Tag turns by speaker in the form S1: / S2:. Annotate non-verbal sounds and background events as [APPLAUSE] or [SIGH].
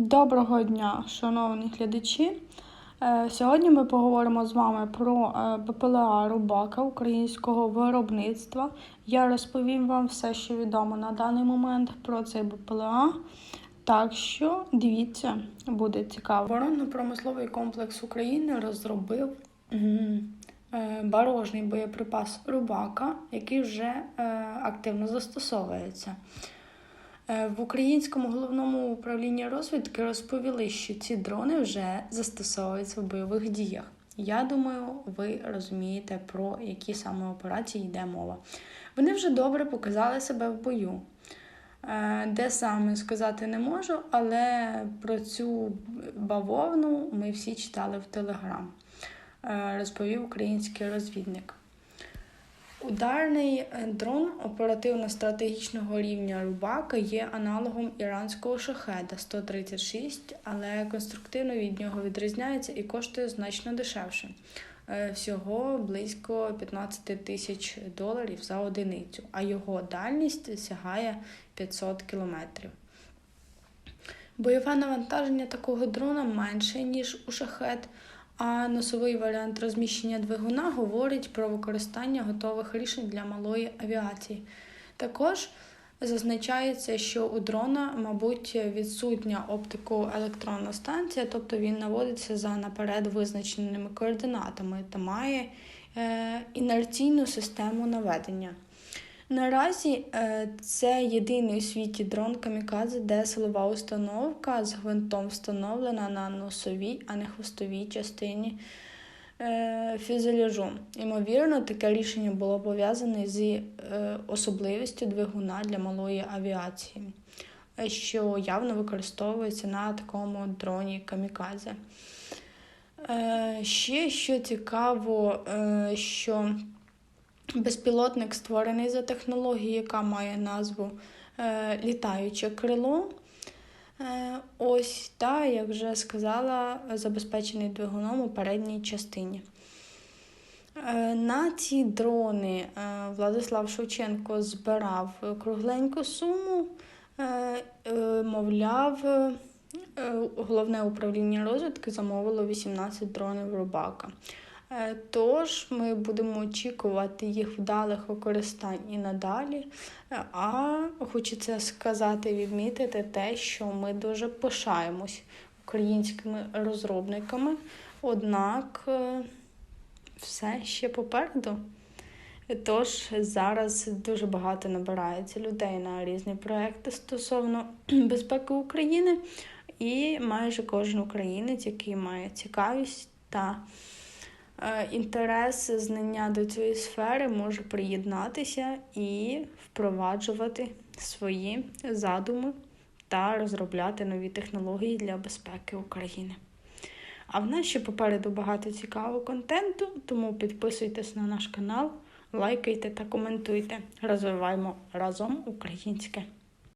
S1: Доброго дня, шановні глядачі. Е, Сьогодні ми поговоримо з вами про е, БПЛА Рубака українського виробництва. Я розповім вам все, що відомо на даний момент про цей БПЛА. Так що дивіться, буде цікаво. Оборонно-промисловий комплекс України розробив е, барожний боєприпас Рубака, який вже активно застосовується. Е, В українському головному управлінні розвідки розповіли, що ці дрони вже застосовуються в бойових діях. Я думаю, ви розумієте, про які саме операції йде мова. Вони вже добре показали себе в бою. Е, Де саме сказати не можу, але про цю бавовну ми всі читали в Телеграм, е, розповів український розвідник. Ударний е, дрон оперативно-стратегічного рівня Рубака є аналогом іранського шахеда 136, але конструктивно від нього відрізняється і коштує значно дешевше. Е, Всього близько 15 тисяч доларів за одиницю, а його дальність сягає 500 кілометрів. Бойове навантаження такого дрона менше, ніж у шахет, а носовий варіант розміщення двигуна говорить про використання готових рішень для малої авіації. Також зазначається, що у дрона, мабуть, відсутня оптико-електронна станція, тобто він наводиться за наперед визначеними координатами та має е, інерційну систему наведення. Наразі е, це єдиний у світі дрон камікадзе, де силова установка з гвинтом встановлена на носовій, а не хвостовій частині е, фюзеляжу. Ймовірно, таке рішення було пов'язане з е, особливістю двигуна для малої авіації, що явно використовується на такому дроні камікадзе. Ще що цікаво, що Безпілотник створений за технологією, яка має назву е, літаюче крило. Е, ось, та, як вже сказала, забезпечений двигуном у передній частині. Е, на ці дрони Владислав Шевченко збирав кругленьку суму, мовляв, головне управління розвідки замовило 18 дронів Рубака. Е, Тож ми будемо очікувати їх вдалих використань і надалі. Е, А хочеться сказати, відмітити те, що ми дуже пишаємось українськими розробниками, однак е, все ще попереду. Тож зараз дуже багато набирається людей на різні проекти стосовно [CLEARS THROAT] безпеки України, і майже кожен українець, який має цікавість та інтерес, знання до цієї сфери, може приєднатися і впроваджувати свої задуми та розробляти нові технології для безпеки України. А в нас ще попереду багато цікавого контенту, тому підписуйтесь на наш канал, лайкайте та коментуйте. Розвиваємо разом українське.